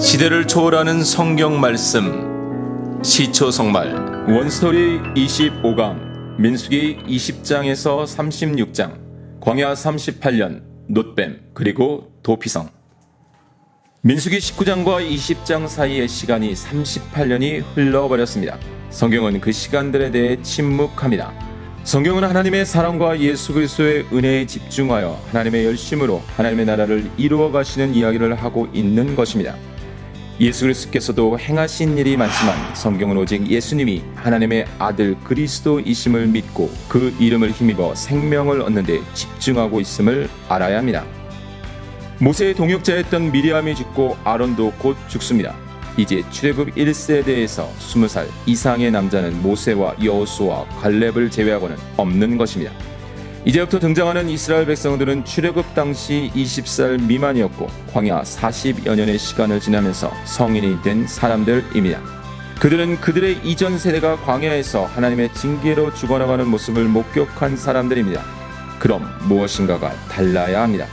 시대를 초월하는 성경 말씀 시초 성말 원스토리 25강 민수기 20장에서 36장 광야 38년 놋뱀 그리고 도피성 민수기 19장과 20장 사이의 시간이 38년이 흘러버렸습니다. 성경은 그 시간들에 대해 침묵합니다. 성경은 하나님의 사랑과 예수 그리스도의 은혜에 집중하여 하나님의 열심으로 하나님의 나라를 이루어 가시는 이야기를 하고 있는 것입니다. 예수 그리스도께서도 행하신 일이 많지만 성경은 오직 예수님이 하나님의 아들 그리스도이심을 믿고 그 이름을 힘입어 생명을 얻는 데 집중하고 있음을 알아야 합니다. 모세의 동역자였던 미리암이 죽고 아론도 곧 죽습니다. 이제 출애굽 1세대에서 20살 이상의 남자는 모세와 여호수와 갈렙을 제외하고는 없는 것입니다. 이제부터 등장하는 이스라엘 백성들은 출애굽 당시 20살 미만이었고 광야 40여 년의 시간을 지나면서 성인이 된 사람들입니다. 그들은 그들의 이전 세대가 광야에서 하나님의 징계로 죽어나가는 모습을 목격한 사람들입니다. 그럼 무엇인가가 달라야 합니다.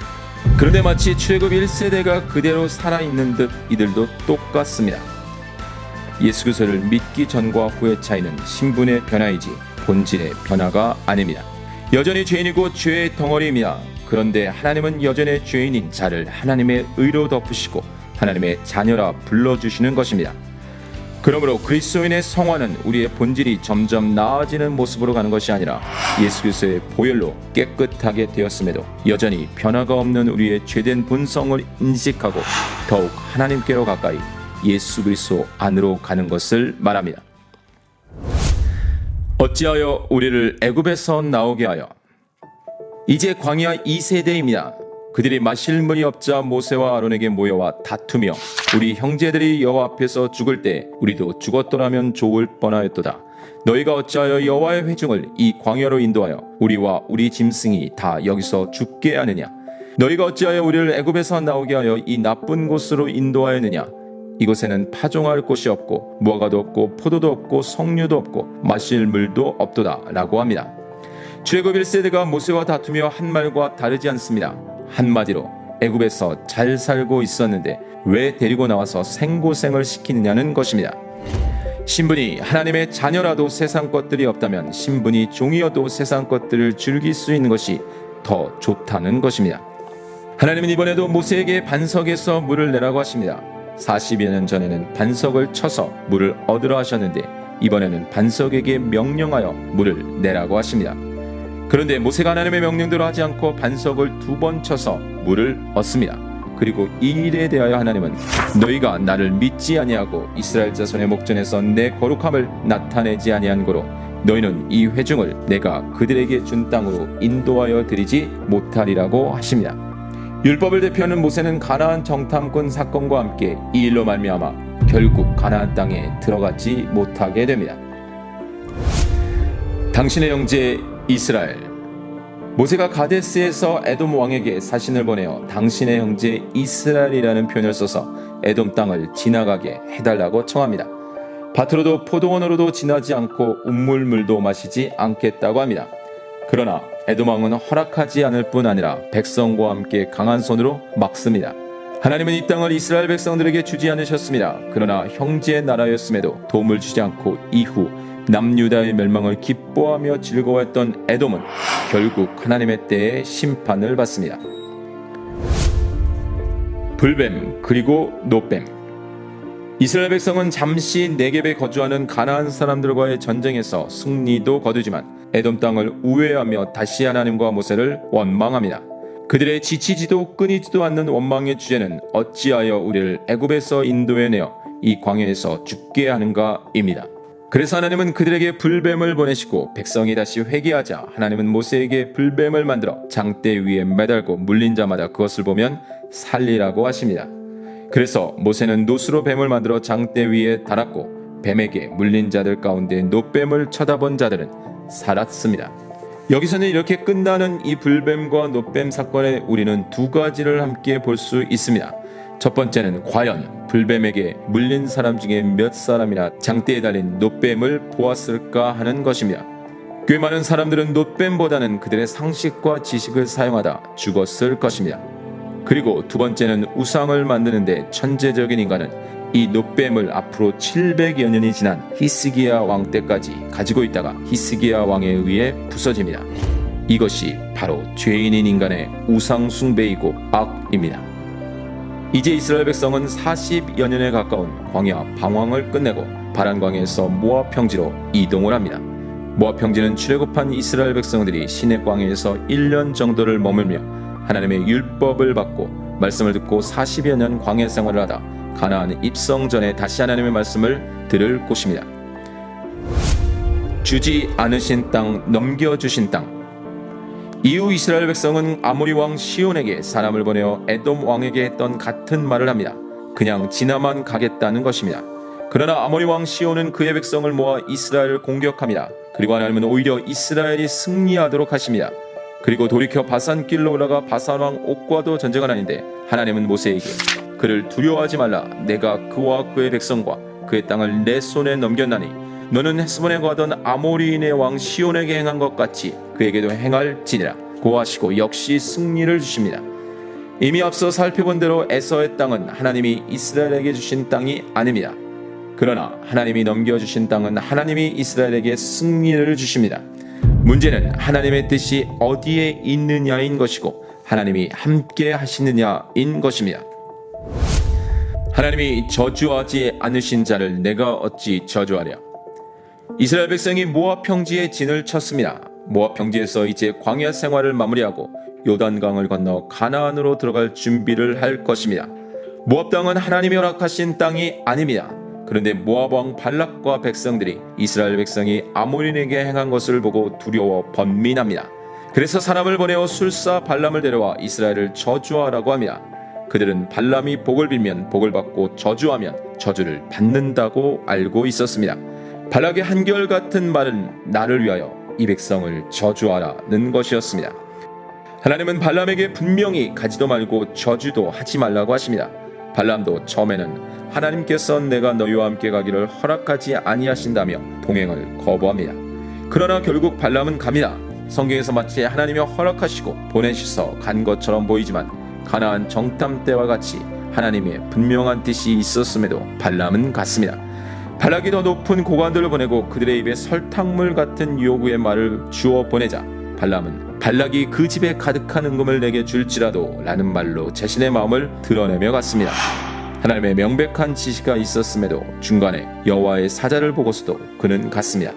그런데 마치 출애굽 1세대가 그대로 살아있는 듯 이들도 똑같습니다. 예수 그리스도를 믿기 전과 후의 차이는 신분의 변화이지 본질의 변화가 아닙니다. 여전히 죄인이고 죄의 덩어리입니다. 그런데 하나님은 여전히 죄인인 자를 하나님의 의로 덮으시고 하나님의 자녀라 불러주시는 것입니다. 그러므로 그리스도인의 성화는 우리의 본질이 점점 나아지는 모습으로 가는 것이 아니라 예수 그리스도의 보혈로 깨끗하게 되었음에도 여전히 변화가 없는 우리의 죄된 본성을 인식하고 더욱 하나님께로 가까이 예수 그리스도 안으로 가는 것을 말합니다. 어찌하여 우리를 애굽에서 나오게 하여 이제 광야 2세대입니다. 그들이 마실 물이 없자 모세와 아론에게 모여와 다투며 우리 형제들이 여호와 앞에서 죽을 때 우리도 죽었더라면 좋을 뻔하였도다. 너희가 어찌하여 여호와의 회중을 이 광야로 인도하여 우리와 우리 짐승이 다 여기서 죽게 하느냐? 너희가 어찌하여 우리를 애굽에서 나오게 하여 이 나쁜 곳으로 인도하였느냐? 이곳에는 파종할 곳이 없고 무화과도 없고 포도도 없고 석류도 없고 마실 물도 없도다라고 합니다. 출애굽 1세대가 모세와 다투며 한 말과 다르지 않습니다. 한마디로 애굽에서 잘 살고 있었는데 왜 데리고 나와서 생고생을 시키느냐는 것입니다. 신분이 하나님의 자녀라도 세상 것들이 없다면 신분이 종이어도 세상 것들을 즐길 수 있는 것이 더 좋다는 것입니다. 하나님은 이번에도 모세에게 반석에서 물을 내라고 하십니다. 40여 년 전에는 반석을 쳐서 물을 얻으라 하셨는데 이번에는 반석에게 명령하여 물을 내라고 하십니다. 그런데 모세가 하나님의 명령대로 하지 않고 반석을 두 번 쳐서 물을 얻습니다. 그리고 이 일에 대하여 하나님은 너희가 나를 믿지 아니하고 이스라엘 자손의 목전에서 내 거룩함을 나타내지 아니한 고로 너희는 이 회중을 내가 그들에게 준 땅으로 인도하여 드리지 못하리라고 하십니다. 율법을 대표하는 모세는 가나안 정탐꾼 사건과 함께 이 일로 말미암아 결국 가나안 땅에 들어가지 못하게 됩니다. 당신의 형제 이스라엘 모세가 가데스에서 에돔 왕에게 사신을 보내어 당신의 형제 이스라엘이라는 표현을 써서 에돔 땅을 지나가게 해달라고 청합니다. 밭으로도 포도원으로도 지나지 않고 운물물도 마시지 않겠다고 합니다. 그러나 에돔 왕은 허락하지 않을 뿐 아니라 백성과 함께 강한 손으로 막습니다. 하나님은 이 땅을 이스라엘 백성들에게 주지 않으셨습니다. 그러나 형제의 나라였음에도 도움을 주지 않고 이후 남유다의 멸망을 기뻐하며 즐거워했던 에돔은 결국 하나님의 때에 심판을 받습니다. 불뱀 그리고 노뱀 이스라엘 백성은 잠시 네겝에 거주하는 가나안 사람들과의 전쟁에서 승리도 거두지만 에돔 땅을 우회하며 다시 하나님과 모세를 원망합니다. 그들의 지치지도 끊이지도 않는 원망의 주제는 어찌하여 우리를 애굽에서 인도해내어 이 광야에서 죽게 하는가입니다. 그래서 하나님은 그들에게 불뱀을 보내시고 백성이 다시 회개하자 하나님은 모세에게 불뱀을 만들어 장대 위에 매달고 물린 자마다 그것을 보면 살리라고 하십니다. 그래서 모세는 노수로 뱀을 만들어 장대 위에 달았고 뱀에게 물린 자들 가운데 노뱀을 쳐다본 자들은 살았습니다. 여기서는 이렇게 끝나는 이 불뱀과 노뱀 사건에 우리는 두 가지를 함께 볼 수 있습니다. 첫 번째는 과연 불뱀에게 물린 사람 중에 몇 사람이나 장대에 달린 노뱀을 보았을까 하는 것입니다. 꽤 많은 사람들은 노뱀보다는 그들의 상식과 지식을 사용하다 죽었을 것입니다. 그리고 두 번째는 우상을 만드는데 천재적인 인간은 이 노뱀을 앞으로 700여 년이 지난 히스기야 왕 때까지 가지고 있다가 히스기야 왕에 의해 부서집니다. 이것이 바로 죄인인 인간의 우상 숭배이고 악입니다. 이제 이스라엘 백성은 40여 년에 가까운 광야 방황을 끝내고 바란광에서 모압 평지로 이동을 합니다. 모압 평지는 출애굽한 이스라엘 백성들이 시내 광야에서 1년 정도를 머물며 하나님의 율법을 받고 말씀을 듣고 40여 년 광야 생활을 하다 가나안 입성 전에 다시 하나님의 말씀을 들을 곳입니다. 주지 않으신 땅 넘겨 주신 땅 이후 이스라엘 백성은 아모리 왕 시온에게 사람을 보내어 에돔 왕에게 했던 같은 말을 합니다. 그냥 지나만 가겠다는 것입니다. 그러나 아모리 왕 시온은 그의 백성을 모아 이스라엘을 공격합니다. 그리고 하나님은 오히려 이스라엘이 승리하도록 하십니다. 그리고 돌이켜 바산길로 올라가 바산 왕 옥과도 전쟁을 하는데 하나님은 모세에게 그를 두려워하지 말라 내가 그와 그의 백성과 그의 땅을 내 손에 넘겼나니 너는 헤스본에 거하던 아모리인의 왕 시온에게 행한 것 같이 그에게도 행할지니라 고하시고 역시 승리를 주십니다. 이미 앞서 살펴본 대로 에서의 땅은 하나님이 이스라엘에게 주신 땅이 아닙니다. 그러나 하나님이 넘겨주신 땅은 하나님이 이스라엘에게 승리를 주십니다. 문제는 하나님의 뜻이 어디에 있느냐인 것이고 하나님이 함께 하시느냐인 것입니다. 하나님이 저주하지 않으신 자를 내가 어찌 저주하랴? 이스라엘 백성이 모압 평지에 진을 쳤습니다. 모압 평지에서 이제 광야 생활을 마무리하고 요단강을 건너 가나안으로 들어갈 준비를 할 것입니다. 모압 땅은 하나님이 허락하신 땅이 아닙니다. 그런데 모압 왕 발락과 백성들이 이스라엘 백성이 아모린에게 행한 것을 보고 두려워 번민합니다. 그래서 사람을 보내어 술사 발람을 데려와 이스라엘을 저주하라고 합니다. 그들은 발람이 복을 빌면 복을 받고 저주하면 저주를 받는다고 알고 있었습니다. 발락의 한결같은 말은 나를 위하여 이 백성을 저주하라는 것이었습니다. 하나님은 발람에게 분명히 가지도 말고 저주도 하지 말라고 하십니다. 발람도 처음에는 하나님께서 내가 너희와 함께 가기를 허락하지 아니하신다며 동행을 거부합니다. 그러나 결국 발람은 갑니다. 성경에서 마치 하나님이 허락하시고 보내셔서 간 것처럼 보이지만 가나안 정탐 때와 같이 하나님의 분명한 뜻이 있었음에도 발람은 갔습니다. 발락이 더 높은 고관들을 보내고 그들의 입에 설탕물 같은 요구의 말을 주어 보내자 발람은 발락이 그 집에 가득한 은금을 내게 줄지라도 라는 말로 자신의 마음을 드러내며 갔습니다. 하나님의 명백한 지시가 있었음에도 중간에 여호와의 사자를 보고서도 그는 갔습니다.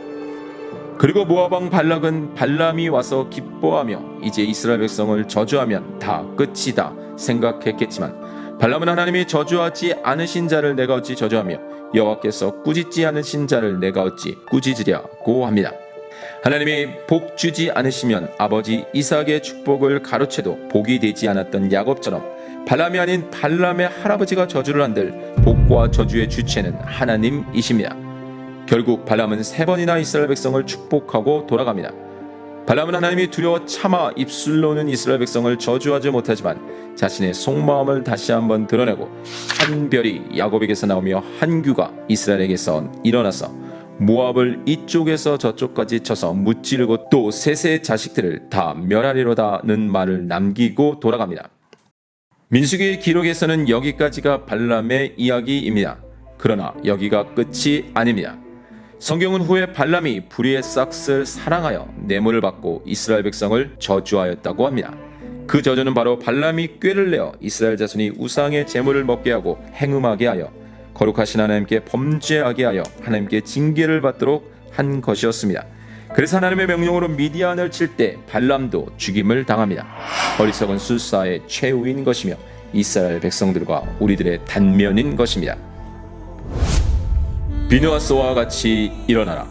그리고 모아방 발락은 발람이 와서 기뻐하며 이제 이스라엘 백성을 저주하면 다 끝이다 생각했겠지만 발람은 하나님이 저주하지 않으신 자를 내가 어찌 저주하며 여호와께서 꾸짖지 않으신 자를 내가 어찌 꾸짖으랴고 합니다. 하나님이 복 주지 않으시면 아버지 이삭의 축복을 가로채도 복이 되지 않았던 야곱처럼 발람이 아닌 발람의 할아버지가 저주를 한들 복과 저주의 주체는 하나님이십니다. 결국 발람은 세 번이나 이스라엘 백성을 축복하고 돌아갑니다. 발람은 하나님이 두려워 참아 입술로는 이스라엘 백성을 저주하지 못하지만 자신의 속마음을 다시 한번 드러내고 한 별이 야곱에게서 나오며 한 규가 이스라엘에게서 일어나서 모압을 이쪽에서 저쪽까지 쳐서 무찌르고 또 셋의 자식들을 다 멸하리로다는 말을 남기고 돌아갑니다. 민수기의 기록에서는 여기까지가 발람의 이야기입니다. 그러나 여기가 끝이 아닙니다. 성경은 후에 발람이 불의의 싹스를 사랑하여 뇌물을 받고 이스라엘 백성을 저주하였다고 합니다. 그 저주는 바로 발람이 꾀를 내어 이스라엘 자손이 우상의 제물을 먹게 하고 행음하게 하여 거룩하신 하나님께 범죄하게 하여 하나님께 징계를 받도록 한 것이었습니다. 그래서 하나님의 명령으로 미디안을 칠 때 발람도 죽임을 당합니다. 어리석은 술사의 최후인 것이며 이스라엘 백성들과 우리들의 단면인 것입니다. 비누아스와 같이 일어나라.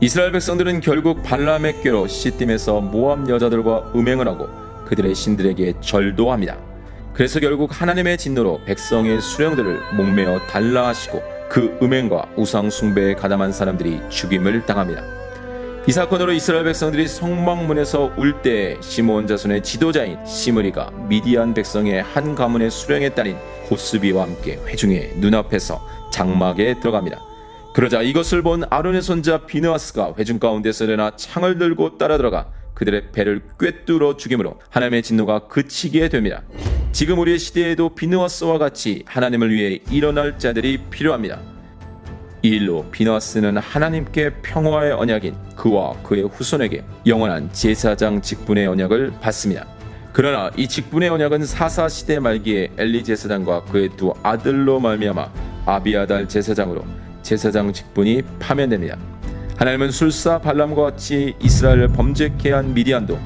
이스라엘 백성들은 결국 발람의 꾀로 시딤에서 모압 여자들과 음행을 하고 그들의 신들에게 절도합니다. 그래서 결국 하나님의 진노로 백성의 수령들을 목매어 달라하시고 그 음행과 우상 숭배에 가담한 사람들이 죽임을 당합니다. 이 사건으로 이스라엘 백성들이 성막문에서 울때 시몬 자손의 지도자인 시므리가 미디안 백성의 한 가문의 수령의 딸인 고스비와 함께 회중의 눈앞에서 장막에 들어갑니다. 그러자 이것을 본 아론의 손자 비느하스가 회중 가운데서 일어나 창을 들고 따라 들어가 그들의 배를 꿰뚫어 죽임으로 하나님의 진노가 그치게 됩니다. 지금 우리의 시대에도 비누아스와 같이 하나님을 위해 일어날 자들이 필요합니다. 이 일로 비너스는 하나님께 평화의 언약인 그와 그의 후손에게 영원한 제사장 직분의 언약을 받습니다. 그러나 이 직분의 언약은 사사 시대 말기에 엘리 제사장과 그의 두 아들로 말미암아 아비아달 제사장으로 제사장 직분이 파면됩니다. 하나님은 술사 발람과 같이 이스라엘을 범죄케 한 미디안도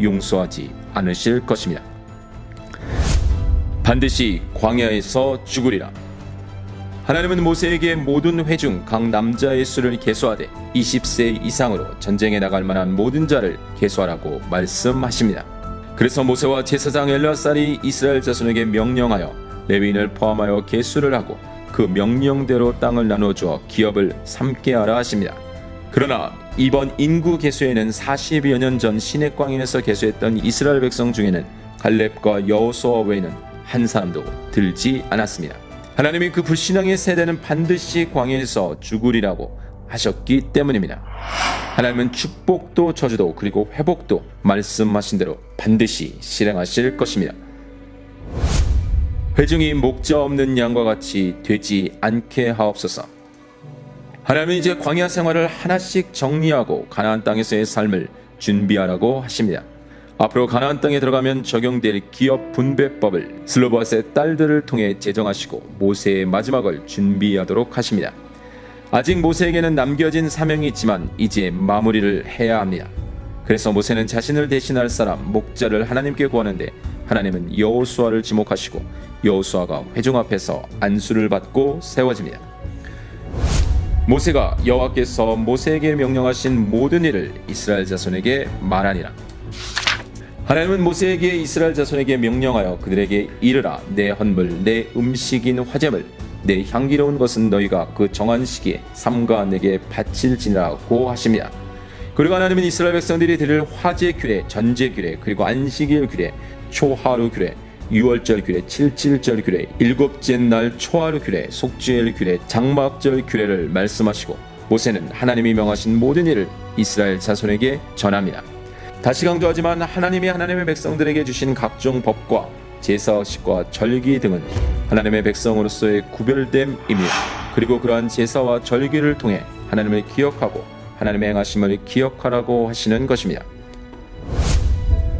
용서하지 않으실 것입니다. 반드시 광야에서 죽으리라. 하나님은 모세에게 모든 회중 각 남자의 수를 계수하되 20세 이상으로 전쟁에 나갈 만한 모든 자를 계수하라고 말씀하십니다. 그래서 모세와 제사장 엘라살이 이스라엘 자손에게 명령하여 레위인을 포함하여 계수를 하고 그 명령대로 땅을 나누어 주어 기업을 삼게 하라 하십니다. 그러나 이번 인구 계수에는 40여 년 전 시내광인에서 계수했던 이스라엘 백성 중에는 갈렙과 여호수아 외에는 한 사람도 들지 않았습니다. 하나님이 그 불신앙의 세대는 반드시 광야에서 죽으리라고 하셨기 때문입니다. 하나님은 축복도 저주도 그리고 회복도 말씀하신 대로 반드시 실행하실 것입니다. 회중이 목자 없는 양과 같이 되지 않게 하옵소서. 하나님은 이제 광야 생활을 하나씩 정리하고 가나안 땅에서의 삶을 준비하라고 하십니다. 앞으로 가나안 땅에 들어가면 적용될 기업 분배법을 슬로바스의 딸들을 통해 제정하시고 모세의 마지막을 준비하도록 하십니다. 아직 모세에게는 남겨진 사명이 있지만 이제 마무리를 해야 합니다. 그래서 모세는 자신을 대신할 사람 목자를 하나님께 구하는데 하나님은 여호수아를 지목하시고 여호수아가 회중 앞에서 안수를 받고 세워집니다. 모세가 여호와께서 모세에게 명령하신 모든 일을 이스라엘 자손에게 말하니라. 하나님은 모세에게 이스라엘 자손에게 명령하여 그들에게 이르라 내 헌물 내 음식인 화제물 내 향기로운 것은 너희가 그 정한 시기에 삼가 내게 바칠지라고 하십니다. 그리고 하나님은 이스라엘 백성들이 드릴 화제 규례, 전제 규례, 그리고 안식일 규례, 초하루 규례, 유월절 규례, 칠칠절 규례, 일곱째 날 초하루 규례, 속죄일 규례, 장막절 규례를 말씀하시고 모세는 하나님이 명하신 모든 일을 이스라엘 자손에게 전합니다. 다시 강조하지만 하나님이 하나님의 백성들에게 주신 각종 법과 제사식과 절기 등은 하나님의 백성으로서의 구별됨입니다. 그리고 그러한 제사와 절기를 통해 하나님을 기억하고 하나님의 행하심을 기억하라고 하시는 것입니다.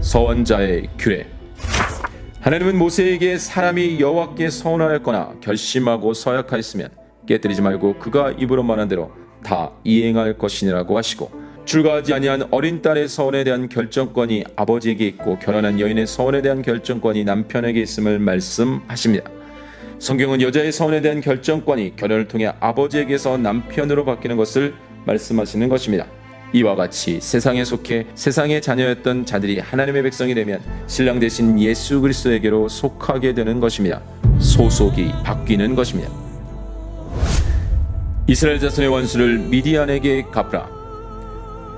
서원자의 규례 하나님은 모세에게 사람이 여호와께 서운하였거나 결심하고 서약하였으면 깨뜨리지 말고 그가 입으로 말한 대로 다 이행할 것이니라고 하시고 출가하지 아니한 어린 딸의 서원에 대한 결정권이 아버지에게 있고 결혼한 여인의 서원에 대한 결정권이 남편에게 있음을 말씀하십니다. 성경은 여자의 서원에 대한 결정권이 결혼을 통해 아버지에게서 남편으로 바뀌는 것을 말씀하시는 것입니다. 이와 같이 세상에 속해 세상의 자녀였던 자들이 하나님의 백성이 되면 신랑 대신 예수 그리스도에게로 속하게 되는 것입니다. 소속이 바뀌는 것입니다. 이스라엘 자손의 원수를 미디안에게 갚으라.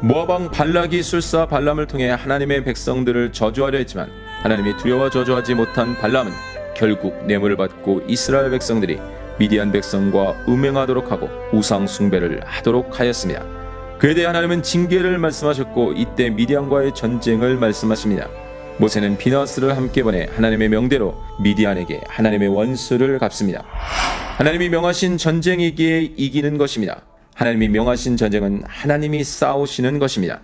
모아방 발락이 술사 발람을 통해 하나님의 백성들을 저주하려 했지만 하나님이 두려워 저주하지 못한 발람은 결국 뇌물을 받고 이스라엘 백성들이 미디안 백성과 음행하도록 하고 우상 숭배를 하도록 하였습니다. 그에 대해 하나님은 징계를 말씀하셨고 이때 미디안과의 전쟁을 말씀하십니다. 모세는 비너스를 함께 보내 하나님의 명대로 미디안에게 하나님의 원수를 갚습니다. 하나님이 명하신 전쟁이기에 이기는 것입니다. 하나님이 명하신 전쟁은 하나님이 싸우시는 것입니다.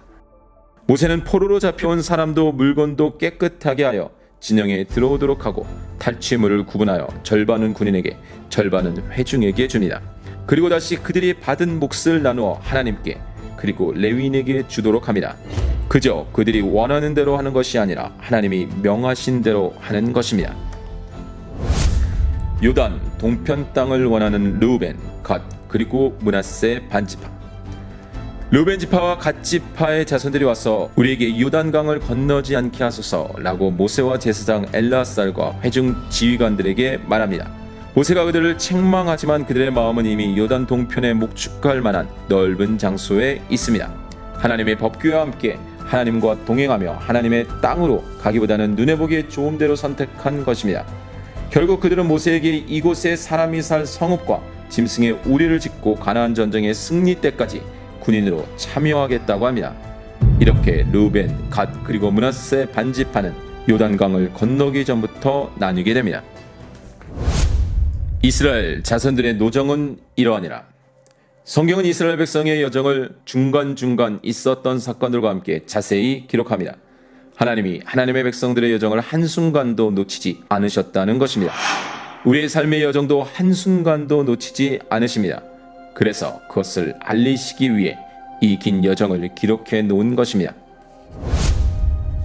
모세는 포로로 잡혀온 사람도 물건도 깨끗하게 하여 진영에 들어오도록 하고 탈취물을 구분하여 절반은 군인에게 절반은 회중에게 줍니다. 그리고 다시 그들이 받은 몫을 나누어 하나님께 그리고 레위인에게 주도록 합니다. 그저 그들이 원하는 대로 하는 것이 아니라 하나님이 명하신 대로 하는 것입니다. 요단 동편 땅을 원하는 르우벤, 갓 그리고 문하세 반지파. 르우벤 지파와 갓 지파의 자손들이 와서 우리에게 요단강을 건너지 않게 하소서라고 모세와 제사장 엘라살과 회중 지휘관들에게 말합니다. 모세가 그들을 책망하지만 그들의 마음은 이미 요단 동편에 목축할 만한 넓은 장소에 있습니다. 하나님의 법규와 함께 하나님과 동행하며 하나님의 땅으로 가기보다는 눈에 보기에 좋은 대로 선택한 것입니다. 결국 그들은 모세에게 이곳에 사람이 살 성읍과 짐승의 우리를 짓고 가나안 전쟁의 승리 때까지 군인으로 참여하겠다고 합니다. 이렇게 루벤, 갓 그리고 문하세 반지파는 요단강을 건너기 전부터 나뉘게 됩니다. 이스라엘 자손들의 노정은 이러하니라. 성경은 이스라엘 백성의 여정을 중간중간 있었던 사건들과 함께 자세히 기록합니다. 하나님이 하나님의 백성들의 여정을 한순간도 놓치지 않으셨다는 것입니다. 우리의 삶의 여정도 한순간도 놓치지 않으십니다. 그래서 그것을 알리시기 위해 이 긴 여정을 기록해 놓은 것입니다.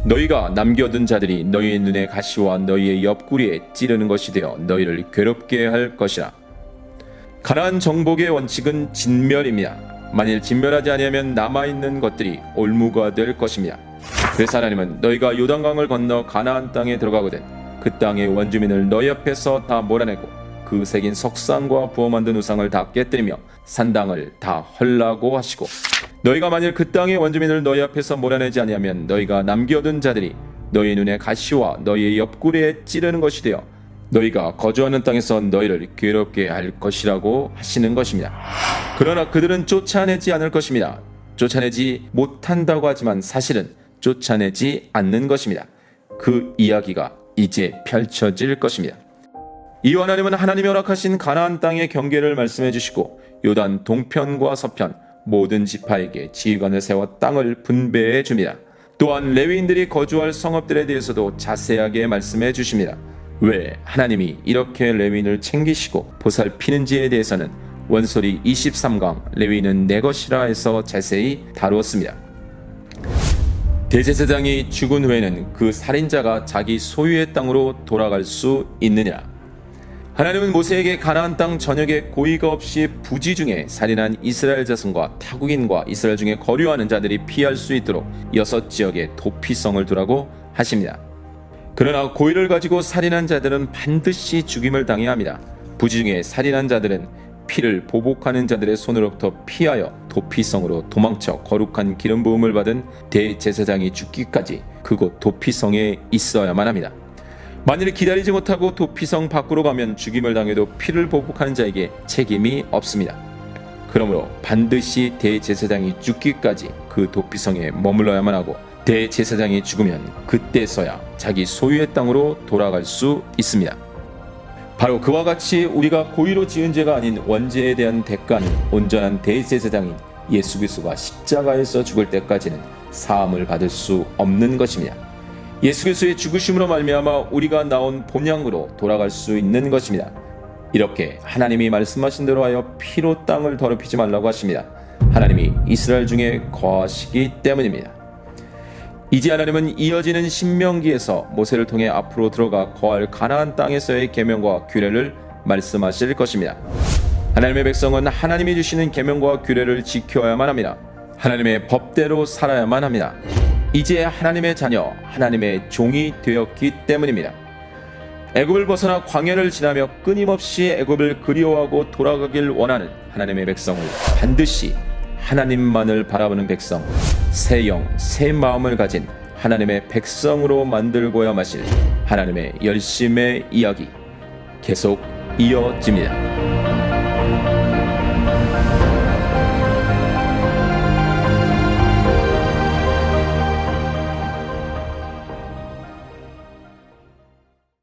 너희가 남겨둔 자들이 너희의 눈에 가시와 너희의 옆구리에 찌르는 것이 되어 너희를 괴롭게 할 것이라. 가나안 정복의 원칙은 진멸입니다. 만일 진멸하지 아니하면 남아 있는 것들이 올무가 될 것입니다. 그래서 하나님은 너희가 요단강을 건너 가나안 땅에 들어가거든 그 땅의 원주민을 너희 앞에서 다 몰아내고 그 새긴 석상과 부어 만든 우상을 다 깨뜨리며 산당을 다 헐라고 하시고 너희가 만일 그 땅의 원주민을 너희 앞에서 몰아내지 아니하면 너희가 남겨둔 자들이 너희 눈에 가시와 너희의 옆구리에 찌르는 것이 되어 너희가 거주하는 땅에서 너희를 괴롭게 할 것이라고 하시는 것입니다. 그러나 그들은 쫓아내지 않을 것입니다. 쫓아내지 못한다고 하지만 사실은 쫓아내지 않는 것입니다. 그 이야기가 이제 펼쳐질 것입니다. 이와 하나님은 하나님이 허락하신 가나안 땅의 경계를 말씀해 주시고 요단 동편과 서편 모든 지파에게 지휘관을 세워 땅을 분배해 줍니다. 또한 레위인들이 거주할 성읍들에 대해서도 자세하게 말씀해 주십니다. 왜 하나님이 이렇게 레위인을 챙기시고 보살피는지에 대해서는 원소리 23강 레위인은 내 것이라 해서 자세히 다루었습니다. 대제사장이 죽은 후에는 그 살인자가 자기 소유의 땅으로 돌아갈 수 있느냐? 하나님은 모세에게 가나안 땅 전역에 고의가 없이 부지 중에 살인한 이스라엘 자손과 타국인과 이스라엘 중에 거류하는 자들이 피할 수 있도록 여섯 지역에 도피성을 두라고 하십니다. 그러나 고의를 가지고 살인한 자들은 반드시 죽임을 당해야 합니다. 부지 중에 살인한 자들은 피를 보복하는 자들의 손으로부터 피하여 도피성으로 도망쳐 거룩한 기름 부음을 받은 대제사장이 죽기까지 그곳 도피성에 있어야만 합니다. 만일 기다리지 못하고 도피성 밖으로 가면 죽임을 당해도 피를 보복하는 자에게 책임이 없습니다. 그러므로 반드시 대제사장이 죽기까지 그 도피성에 머물러야만 하고 대제사장이 죽으면 그때서야 자기 소유의 땅으로 돌아갈 수 있습니다. 바로 그와 같이 우리가 고의로 지은 죄가 아닌 원죄에 대한 대가는 온전한 대제사장인 예수 그리스도가 십자가에서 죽을 때까지는 사함을 받을 수 없는 것입니다. 예수 그리스도의 죽으심으로 말미암아 우리가 나온 본향으로 돌아갈 수 있는 것입니다. 이렇게 하나님이 말씀하신 대로 하여 피로 땅을 더럽히지 말라고 하십니다. 하나님이 이스라엘 중에 거하시기 때문입니다. 이제 하나님은 이어지는 신명기에서 모세를 통해 앞으로 들어가 거할 가나안 땅에서의 계명과 규례를 말씀하실 것입니다. 하나님의 백성은 하나님이 주시는 계명과 규례를 지켜야만 합니다. 하나님의 법대로 살아야만 합니다. 이제 하나님의 자녀, 하나님의 종이 되었기 때문입니다. 애굽을 벗어나 광야를 지나며 끊임없이 애굽을 그리워하고 돌아가길 원하는 하나님의 백성을 반드시 하나님만을 바라보는 백성, 새 영, 새 마음을 가진 하나님의 백성으로 만들고야 마실 하나님의 열심의 이야기 계속 이어집니다.